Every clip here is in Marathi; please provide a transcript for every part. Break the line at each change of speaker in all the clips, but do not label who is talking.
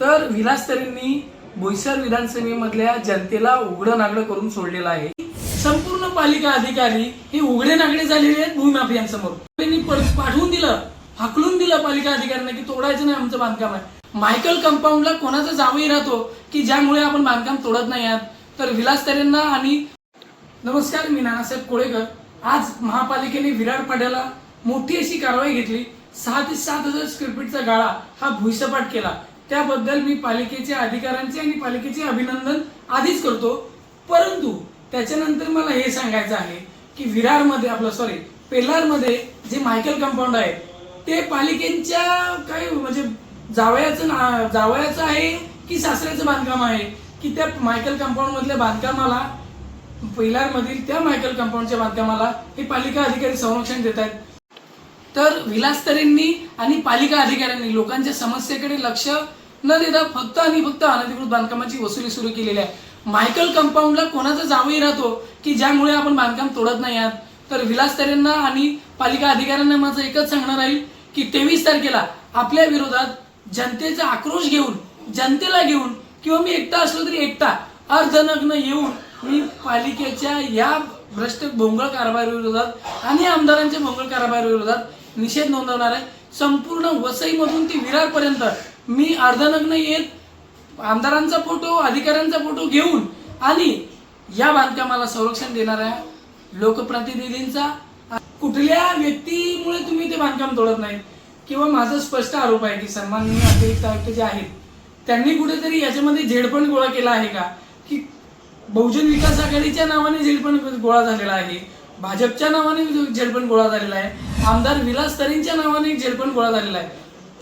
तर विलासतरींनी बोईसर विधानसभेमधल्या जनतेला उघडं नागडं करून सोडलेलं आहे. संपूर्ण पालिका अधिकारी हे उघडे नागडे झालेले आहेत भूमाफियांसमोर त्यांनी पाठवून दिलं हाकलून दिलं पालिका अधिकाऱ्यांना की तोडायचं नाही आमचं बांधकाम आहे. मायकल कंपाऊंडला कोणाचा जावही राहतो की ज्यामुळे आपण बांधकाम तोडत नाही आहात? तर विलासतरेंना आणि नमस्कार मी नानासाहेब कोळेकर. आज महापालिकेने विरार पाड्याला मोठी अशी कारवाई घेतली. सहा ते सात हजार स्क्वेअर फीटचा गाळा हा भुईसपाट केला. त्याबद्दल मी पालिकेचे अधिकाऱ्यांचे आणि पालिकेचे अभिनंदन आधीच करतो. परंतु त्याच्यानंतर मला हे सांगायचं आहे की विरारमध्ये आपलं सॉरी पेलारमध्ये जे मायकल कंपाऊंड आहे ते पालिकेच्या काय म्हणजे जावयाचं ना जावयाचं आहे की सासऱ्याचं बांधकाम आहे? की त्या मायकल कंपाऊंड मधल्या बांधकामाला मधील त्या मायकल कंपाऊंडच्या बांधकामाला हे पालिका अधिकारी संरक्षण देत आहेत? तर विलासतरेंनी आणि पालिका अधिकाऱ्यांनी लोकांच्या समस्येकडे लक्ष न देता फक्त आणि फक्त अनधिकृत बांधकामाची वसुली सुरू केलेली आहे. मायकल कंपाऊंडला कोणाचा जावही राहतो की ज्यामुळे आपण बांधकाम तोडत नाही आहात? तर विलासतरेंना आणि पालिका अधिकाऱ्यांना माझं एकच सांगणार राहील की तेवीस तारखेला आपल्या विरोधात जनतेचा आक्रोश घेऊन जनतेला घेऊन किंवा मी एकटा असलो तरी एकटा अर्धनग्न येऊन मी पालिकेच्या या भ्रष्ट भोंगळ कारभाराविरोधात आणि आमदारांच्या भोंगळ कारभाराविरोधात निषेध नोंदवणार आहे. संपूर्ण वसईमधून ते विरारपर्यंत. मी अर्धनग्न येत आमदारांचा फोटो अधिकाऱ्यांचा फोटो घेऊन आणि या बांधकामाला संरक्षण देणाऱ्या लोकप्रतिनिधींचा कुठल्या व्यक्तीमुळे तुम्ही ते बांधकाम तोडत नाही? किंवा माझा स्पष्ट आरोप आहे की सन्माननीय अतिरिक्त आयुक्त जे आहेत त्यांनी कुठेतरी याच्यामध्ये झेडपण गोळा केला आहे का? की बहुजन विकास आघाडीच्या नावाने झेडपण गोळा झालेला आहे. भाजपच्या नावाने झेडपण गोळा झालेला आहे. आमदार विलास तरींच्या नावाने झेडपण गोळा झालेला आहे.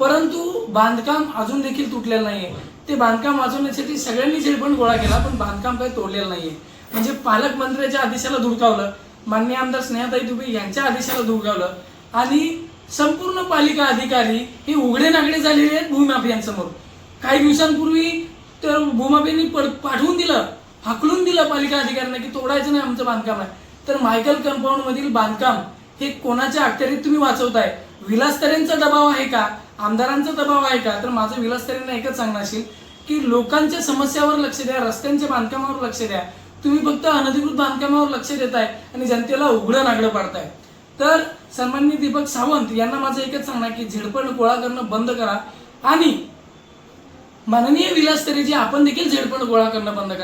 परंतु बांधकाम अजून देखील तुटलेलं नाहीये. ते बांधकाम वाचवण्यासाठी सगळ्यांनी झेडपण गोळा केला पण बांधकाम काही तोडलेलं नाहीये. म्हणजे पालकमंत्र्याच्या आदेशाला धुडकावलं मान्य आमदार स्नेहाताई दुबे यांच्या आदेशाला धुडकावलं आणि संपूर्ण पालिका अधिकारी हे उघडे नागडे झालेले आहेत भूमाफियांसमोर. काही दिवसांपूर्वी तर भूमाफियांनी पाठवून दिलं हाकलून दिलं पालिका अधिकाऱ्यांना की तोडायचं नाही आमचं बांधकाम आहे. तर मायकल कंपाऊंड मधील बांधकाम हे कोणाच्या अखत्यारीत तुम्ही वाचवताय? विलासतऱ्यांचा दबाव आहे का? आमदारांचा दबाव आहे का? तर माझं विलासतऱ्यांना एकच सांगणार असेल की लोकांच्या समस्यावर लक्ष द्या रस्त्यांच्या बांधकामावर लक्ष द्या. तुम्ही फक्त अनधिकृत बांधकामावर लक्ष देताय आणि जनतेला उघडं नागडं पाडताय. तर सन्माननीय दीपक सावंत यांना माझं एकच सांगणार की झेडपण गोळा करणं बंद करा. आणि माननीय विलासतरी जे आपण देखील झेडपण गोळा करणं बंद करा.